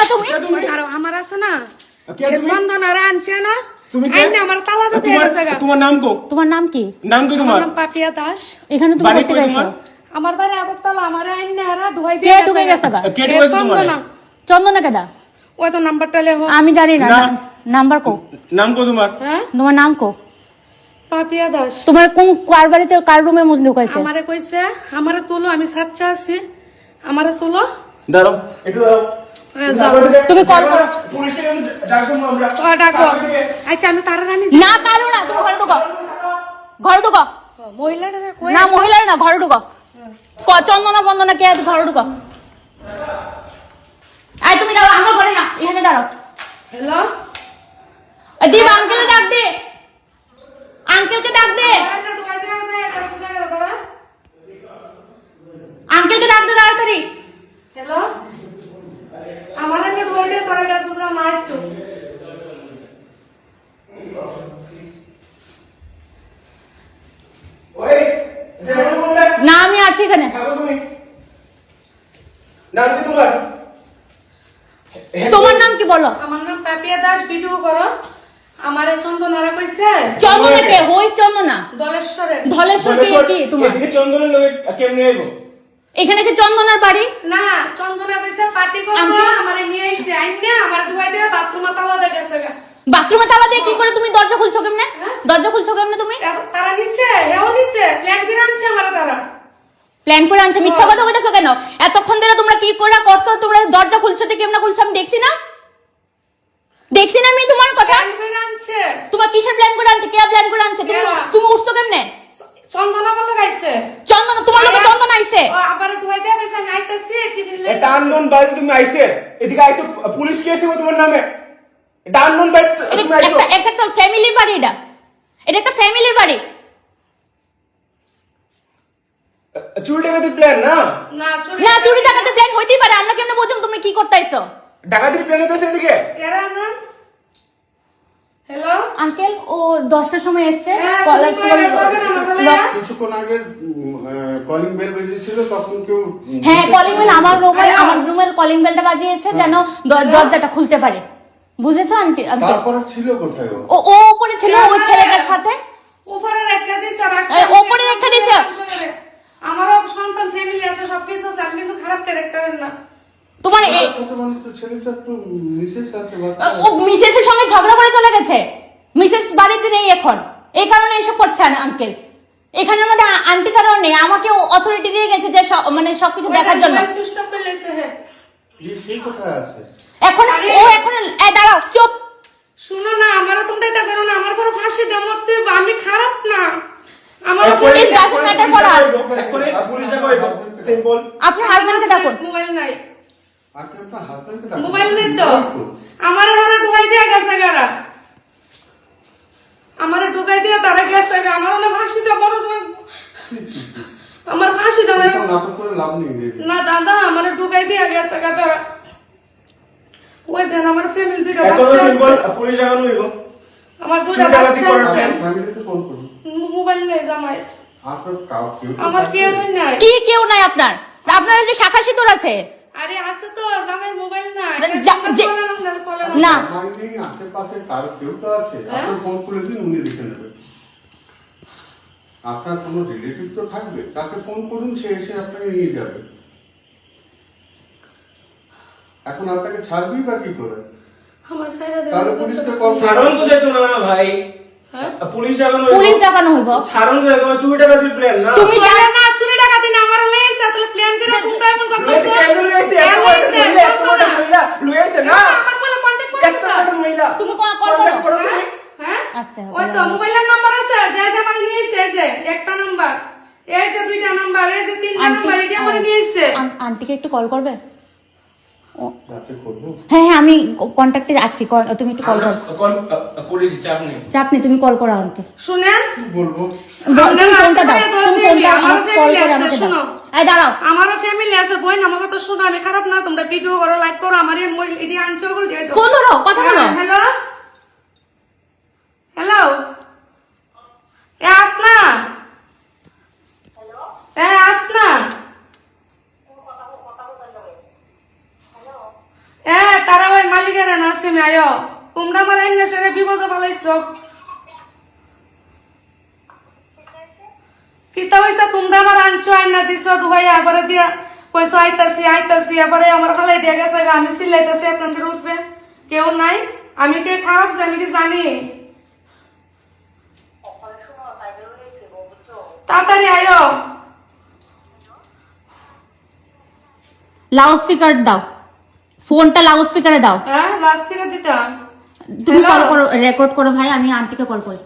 কে তুমি? আর আমার আছে না। না? আমার তালা তো তোমার নাম কো? তোমার নাম কি? নাম কি তোমার? নাম পাপিয়া দাস। এখানে তুমি বাড়ি করতে কই গেছো? তোমার? আমার বাড়ি আগরতলা আমার আইনে হারা ঢুকাই কে ঢুকে গেছে কে এ ঢুকাইছে চন্দনা চন্দনা কেদা ওই তো নাম্বারটা লেখো। আমি জানি না না। নাম্বার কো। নাম কো তোমার? হ্যাঁ? তোমার নাম কো? পাপিয়া দাস। তোমার কোন কার বাড়িতে কার রুমের মধ্যে ঢুকাইছে আমারে কইছে আমারে তুলো আমি সাচ্চা আছি। আমারে তুলো। দাঁড়াও একটু দাঁড়াও। তুমি কল করো। আচ্ছা আমি তারা রানি না কালো না তুমি ঘরে ঢুকো। ঘরে ঢুকো। মহিলাটা না মহিলার না ঘরে ঢুকো। ক- চন্দনা বন্দনা কে ঘরে ঢুকো। আয় তুমি দাঁড়াও আমার ঘরে না এখানে দাঁড়াও। হ্যালো দিব আঙ্কেল ডাক দে। আঙ্কেলকে ডাক দে আঙ্কেলকে ডাক দে তাড়াতাড়ি হ্যালো আমার একটা বইটা করে গেছে না না একটু ওই যে নাম বললে না আমি আছি এখানে থাকো তুমি নাম কি তোমার। তোমার নাম কি বলো? আমার নাম পাপিয়া দাস ভিডিও করো। আমারে চন্দনারা কইছে। চন্দনা কে হই চন্দনা? দলেশ্বরের ধলেশ্বর কে কি তোমার? এদিকে চন্দনের লোক কেমনে আইবো? এখানে কি চন্দনার বাড়ি? না চন্দনা কইছে পার্টি করব আমি- আমারে নিয়ে আইছে আইনে আমার ধুয়াই দিয়ে বাথরুমে তালা দিয়ে গেছে গা। বাথরুমে তালা দিয়ে কি করে তুমি দরজা খুলছো কেমনে? হ্যাঁ? দরজা খুলছো কেমনে তুমি তার- তারা নিছে হেও নিছে প্ল্যান করে আনছে আমার তারা প্ল্যান করে আনছে মিথ্যা কথা কইতেছো কেন? এতক্ষণ ধরে তোমরা কি করে করছ? তোমরা দরজা খুলছো তো কেমনে খুলছো আমি দেখছি না। দেখছি না আমি তোমার কথা। প্ল্যান করে আনছে। তোমার কিসের প্ল্যান করে আনছে? কে প্ল্যান করে আনছে? তুমি তুমি উঠছো কেমনে? চন্দনা বলে গাইছে। চন্দন তোমার লোকে চন্দন আইছে। আবার ধুয়াই দিয়ে গেছে আমি আইতাছি টিফিন লইতাছি। এটা আননোন বাড়িতে তুমি আইছে। এদিকে আইছো পুলিশ কেস হবে তোমার নামে? এটা আননোন বাড়িতে তুমি আইছো। একটা ফ্যামিলির বাড়ি এটা। এটা একটা ফ্যামিলির বাড়ি। চুরি ডাকাতির প্ল্যান না? না চুরি ডাকাতের প্ল্যান হইতেই পারে আমরা কেমনে বুঝলাম তুমি কি করতেছো ডাকাতির প্ল্যান হইতেছে এদিকে। এরা না? হ্যালো আঙ্কেল ও দশটার সময় এসছে হ্যাঁ, হ্যাঁ? কিছুক্ষণ আগে কলিং বেল বেজেছিল তখন কেউ হ্যাঁ কলিং বেল আমার রুমের হ্যাঁ। আমার রুমের কলিং বেলটা বাজিয়েছে যেন দরজাটা খুলতে পারে। বুঝেছ আন্টি আঙ্কেল? তারপরে ছিল কোথায় ও? ও ও উপরে ছিল ওই ছেলেটার সাথে। উপরে রেখে দিছে রাখছে এ, উপরে রেখে দিছে? আমারও সন্তান ফ্যামিলি আছে সবকিছু আছে আমি কিন্তু খারাপ ক্যারেক্টারের না তোমার এ- ছোট মানুষ তো ছেলেটার তো মিসেস আছে বাচ্চা ও মিসেসের সঙ্গে ঝগড়া করে চলে গেছে। মিসেস বাড়িতে নেই এখন। এই কারণে এসব করছে না আঙ্কেল এখানের মধ্যে আন্টি তারাও নেই। আমাকে অথরিটি দিয়ে গেছে যে মানে সবকিছু দেখার জন্য। সুইচ অফ করে লেছে যে সেই কোথায় আছে? এখন ও এখন দাঁড়াও চুপ শুনো না আমারও তোমরা এটা করো না। আমার কোনো ফাঁসি দেও মরতে আমি খারাপ না। আমার পুলিশ ডাকো এবার। সিম্পল আপনার হাজবেন্ডকে ডাকুন। মোবাইল নাই আপনি আপনার হাজবেন্ডকে ডাকুন। মোবাইল নেই তো। আমার হারে ঢুকাই দিয়ে গেছে গাড়া। আমার ঢুকাই দিয়ে তারা গেছে আমার অনেক ফাঁসি দেওয়া বড় বড়- ছি, ছি, ছি। আমার ফাঁসি দেওয়া এসব নাটক করে লাভ নেই রে। না দাদা আমার ঢুকাই দিয়ে গেছে গা ওই দেন আমার ফ্যামিলি দুইটা বাচ্চা পুলিশ ডাকানো হইব আমার দুইটা বাচ্চা আছে। plan। ফ্যামিলিতে ফোন করুন। মো- মোবাইল নেই জামাই। আপনার কাউ কেউ তো আমার কেউ নাই। কি কেউ নাই আপনার? আপনার যে শাখা সিঁদুর আছে আরে আছে তো জামাই মোবাইল না না না আমার আশেপাশে কার কেউ তো আছে? আপনার ফোন করে দিন উনি দেখে নেবেন আপনার কোনো রিলেটিভ তো থাকবে তাকে ফোন করুন সে এসে আপনাকে নিয়ে যাবে। এখন আপনাকে ছাড়বি বা কি করে? আমার সাইডে তাহলে পুলিশকে কল ছাড়ন তো যেত না ভাই। হ্যাঁ? পুলিশ ডাকানো পুলিশ দেখানো হইব। ছাড়ন তো যেত না চুরি ডাকাতির প্ল্যান না? তুমি চলে না চুরি ডাকাতি না আমার লেগেছে তাহলে প্ল্যান করে তোমরা এমন কথা লুয়েছে কেন লুয়েছে এত বড় একটা মহিলা এত বড় একটা মহিলা লুয়েছে না আমার বলে কন্টাক্ট করতে একটা বড় মহিলা তুমি কল কল Contact করো করো তুমি হ্যাঁ আসতে হবে। ওই তো মোবাইলের নাম্বার আছে? যে যে আমার নিয়েছে যে একটা নাম্বার এই যে দুইটা নাম্বার এই যে তিনটা নাম্বার এটা আমার নিয়েছে আন- আন্টিকে একটু কল করবে? ও, রাতে করব। হ্যাঁ হ্যাঁ আমি কন্ট্যাক্টে আছি তুমি একটু কল করো চাপ নেই। তুমি কল করো আমাকে শুনেন? বলব? দাও। এই দাঁড়াও। আমারও ফ্যামিলি আছে বই আমাকে তো শুনো আমি খারাপ না তোমরা ভিডিও করো লাইক করো আমার এই আনছো বল দিয়ে দাও। ফোন ধরো কথা বলো। হ্যালো? হ্যালো এ আস না এ আস না এ তা মালিকের নাসিম আয়ো। তোমরা আমার আইন সেরে বিপদে ফেলাইছ। কিতা হইছে? তোমরা আমার আনছো আইন দিছ ডুবাই আবার দিয়া কইছো আইতাছি আইতাছি এবারে আমার ফালাই দিয়া গেছে আমি সিলাইতাছি আপনাদের উঠবে। কেউ নাই? আমি কে খারাপ যে আমি কি জানি? তাড়াতাড়ি আয়ো। লাউড স্পিকার দাও। ফোনটা লাউড স্পিকারে দাও। হ্যাঁ লাউড স্পিকার দিতে তুমি কল করো রেকর্ড করো ভাই আমি আন্টিকে কল করি।